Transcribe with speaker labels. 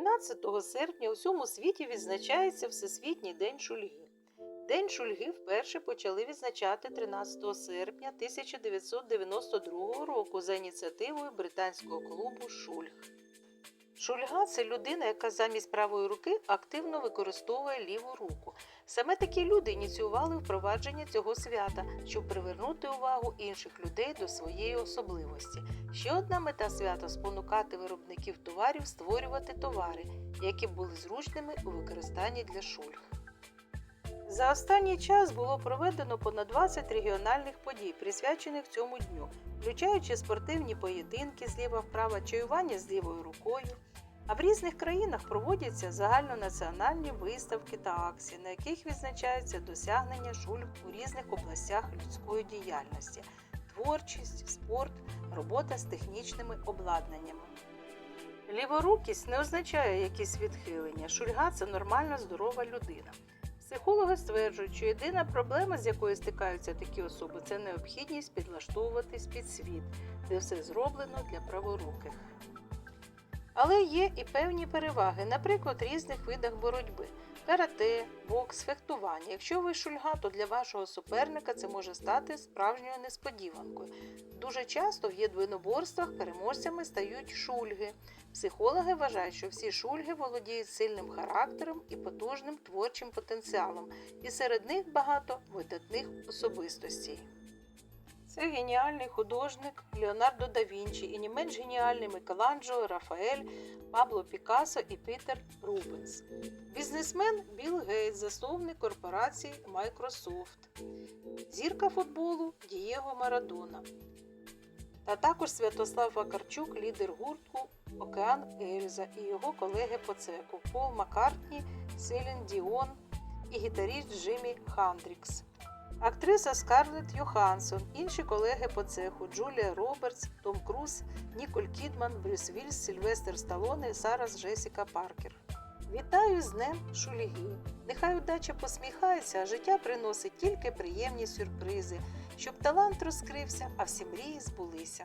Speaker 1: 13 серпня у всьому світі відзначається Всесвітній день шульги. День шульги вперше почали відзначати 13 серпня 1992 року за ініціативою британського клубу Шульг. Шульга це людина, яка замість правої руки активно використовує ліву руку. Саме такі люди ініціювали впровадження цього свята, щоб привернути увагу інших людей до своєї особливості. Ще одна мета свята спонукати виробників товарів створювати товари, які були зручними у використанні для шульг. За останній час було проведено понад 20 регіональних подій, присвячених цьому дню, включаючи спортивні поєдинки зліва вправо, чаювання з лівою рукою. А в різних країнах проводяться загальнонаціональні виставки та акції, на яких відзначаються досягнення шульг у різних областях людської діяльності, творчість, спорт, робота з технічними обладнаннями. Ліворукість не означає якісь відхилення. Шульга це нормальна здорова людина. Психологи стверджують, що єдина проблема, з якою стикаються такі особи, це необхідність підлаштовуватись під світ, де все зроблено для праворуких. Але є і певні переваги, наприклад, різних видах боротьби: карате, бокс, фехтування. Якщо ви шульга, то для вашого суперника це може стати справжньою несподіванкою. Дуже часто в єдиноборствах переможцями стають шульги. Психологи вважають, що всі шульги володіють сильним характером і потужним творчим потенціалом, і серед них багато видатних особистостей. Це геніальний художник Леонардо да Вінчі і не менш геніальний Микеланджело, Рафаель, Пабло Пікассо і Пітер Рубенс. Бізнесмен Білл Гейтс, засновник корпорації Microsoft, зірка футболу Дієго Марадона. Та також Святослав Вакарчук, лідер гуртку Океан Ельза і його колеги по цеху Пол Маккартні, Селін Діон і гітаріст Джиммі Хандрікс. Актриса Скарлетт Йоханссон, інші колеги по цеху Джулія Робертс, Том Круз, Ніколь Кідман, Брюс Вільс, Сільвестер Сталоне, Сарас Джесіка Паркер. Вітаю з Днем Шуліги! Нехай удача посміхається, а життя приносить тільки приємні сюрпризи, щоб талант розкрився, а всі мрії збулися.